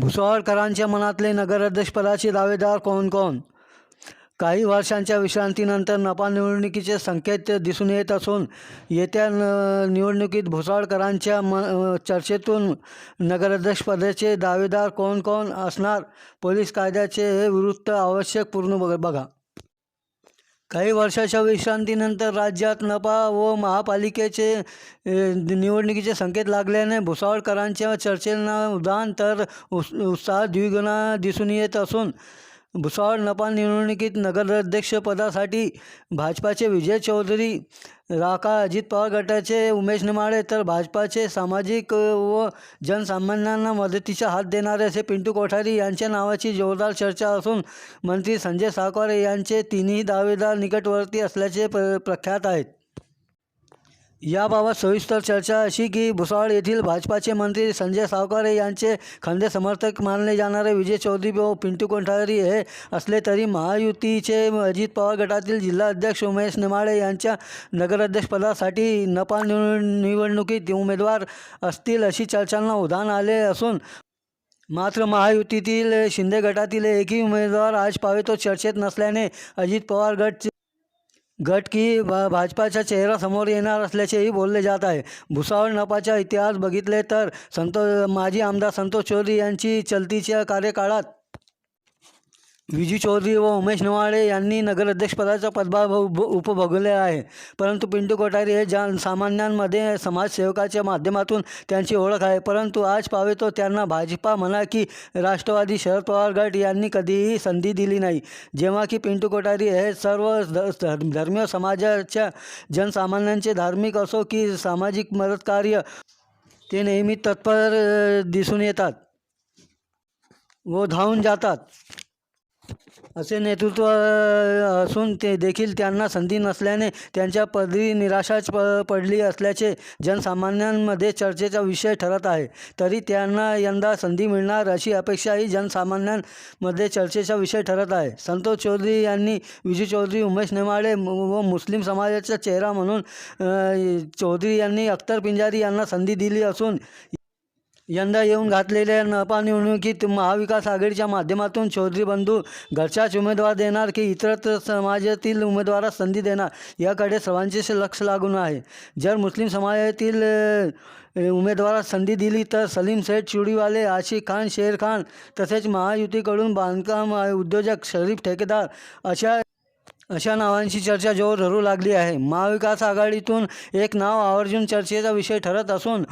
भुसावळकरांच्या मनातले नगराध्यक्षपदाचे दावेदार कोण कोण? काही वर्षांच्या विश्रांतीनंतर नपा निवडणुकीचे संकेत दिसून येत असून येत्या न निवडणुकीत भुसावळकरांच्या म चर्चेतून नगराध्यक्षपदाचे दावेदार कोण कोण असणार? पोलीस कायद्याचे हे वृत्त आवश्यक पूर्ण बघ बघा. काही वर्षाच्या विश्रांतीनंतर राज्यात नपा व महापालिकेचे निवडणुकीचे संकेत लागल्याने भुसावळकरांच्या चर्चेला उदान तर उस उत्साह द्विगुणा दिसून येत असून भुसावळ नपा निवडणुकीत नगराध्यक्षपदासाठी भाजपाचे विजय चौधरी राका अजित पवार गटाचे उमेश निमाळे तर भाजपाचे सामाजिक व जनसामान्यांना मदतीचा हात देणारे असे पिंटू कोठारी यांच्या नावाची जोरदार चर्चा असून मंत्री संजय साकवारे यांचे तिन्ही दावेदार निकटवर्ती असल्याचे प्र प्रख्यात आहेत. याबाबत सविस्तर चर्चा अशी की भुसावळ येथील भाजपाचे मंत्री संजय सावकारे यांचे खंदे समर्थक मानले जाणारे विजय चौधरी व पिंटू कोठारी हे असले तरी महायुतीचे अजित पवार गटातील जिल्हा अध्यक्ष उमेश नेमाळे यांच्या नगराध्यक्षपदासाठी नपा निवड निवडणुकीत उमेदवार असतील अशी चर्चांना उधाण आले असून मात्र महायुतीतील शिंदे गटातील एकही उमेदवार आज पावे तो चर्चेत नसल्याने अजित पवार गट गट की भा भाजपाचा चेहरा समोर येणार असल्याचेही बोलले जात आहे. भुसावळ नपाचा इतिहास बघितले तर संतो माजी आमदार संतोष चौधरी यांची चलतीच्या कार्यकाळात विजू चौधरी व उमेश नवाळे यांनी नगराध्यक्षपदाचा पदभार भ- भ- उपभोगले आहे. परंतु पिंटू कोठारी हे जन सामान्यांमध्ये समाजसेवकाच्या माध्यमातून त्यांची ओळख आहे. परंतु आज पावे तो त्यांना भाजपा म्हणा की राष्ट्रवादी शरद पवार गट यांनी कधीही संधी दिली नाही. जेव्हा की पिंटू कोठारी हे सर्व ध- ध- धर्मीय समाजाच्या जनसामान्यांचे धार्मिक असो की सामाजिक मदतकार्य ते नेहमी तत्पर दिसून येतात व धावून जातात. असे नेतृत्व असून ते देखील त्यांना संधी नसल्याने त्यांच्या पदरी निराशाच प पडली असल्याचे जनसामान्यांमध्ये चर्चेचा विषय ठरत आहे. तरी त्यांना यंदा संधी मिळणार अशी अपेक्षाही जनसामान्यांमध्ये चर्चेचा विषय ठरत आहे. संतोष चौधरी यांनी विजू चौधरी उमेश नेमाळे व मुस्लिम समाजाचा चेहरा म्हणून चौधरी यांनी अख्तर पिंजारी यांना संधी दिली असून यंदा येऊन घातलेल्या नपा निवडणुकीत महाविकास आघाडीच्या माध्यमातून चौधरी बंधू घरच्याच उमेदवार देणार की इतरत्र समाजातील उमेदवारास संधी देणार? याकडे सर्वांचे लक्ष लागून आहे. जर मुस्लिम समाजातील उमेदवारास संधी दिली तर सलीम सेठ चुडीवाले आशिक खान शेर खान तसेच महायुतीकडून बांधकाम उद्योजक शरीफ ठेकेदार अशा अशा नावांची चर्चा जोर धरू लागली आहे. महाविकास आघाडीतून एक नाव आवर्जून चर्चेचा विषय ठरत असून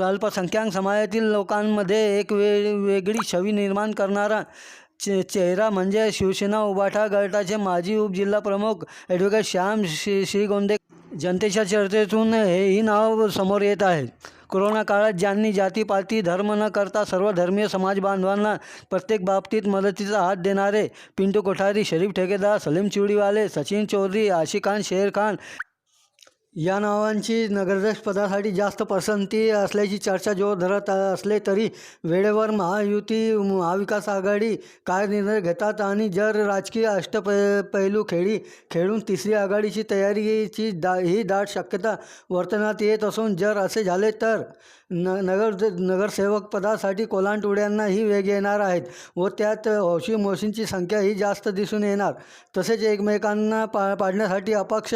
अल्पसंख्याक समाजातील लोकांमध्ये एक वे वेगळी छवी निर्माण करणारा चे चेहरा म्हणजे शिवसेना उबाठा गटाचे माजी उपजिल्हाप्रमुख ॲडव्होकेट श्याम श्री श्रीगोंदे. जनतेच्या चर्चेतून हेही नाव समोर येत आहे. कोरोना काळात ज्यांनी जातीपाती धर्म न करता सर्व धर्मीय समाज बांधवांना प्रत्येक बाबतीत मदतीचा हात देणारे पिंटू कोठारी शरीफ ठेकेदार सलीम चिवडीवाले सचिन चौधरी आशिखान शेर खान या नावांची नगराध्यक्षपदासाठी जास्त पसंती असल्याची चर्चा जोर धरत असले तरी वेळेवर महायुती महाविकास आघाडी काय निर्णय घेतात आणि जर राजकीय अष्टप पैलू खेळी खेळून तिसरी आघाडीची तयारीची दा ही दाट शक्यता वर्तनात येत असून जर असे झाले तर न नगर नगरसेवक पदासाठी कोलांटुड्यांनाही वेग येणार आहेत व त्यात हौशी मोशींची संख्या ही जास्त दिसून येणार. तसेच एकमेकांना पा पाडण्यासाठी अपक्ष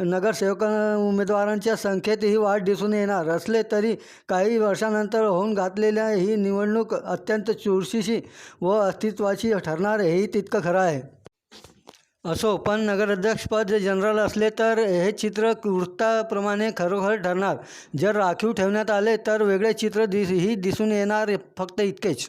नगरसेवकां उमेदवारांच्या संख्येतही वाढ दिसून येणार असले तरी काही वर्षानंतर होऊन घातलेल्या ही निवडणूक अत्यंत चुरशीशी व अस्तित्वाची ठरणार हेही तितकं खरं आहे. असो पण नगराध्यक्षपद जनरल असले तर हे चित्र वृत्ताप्रमाणे खरोखर ठरणार. जर राखीव ठेवण्यात आले तर वेगळे चित्र दिस ही दिसून येणार फक्त इतकेच.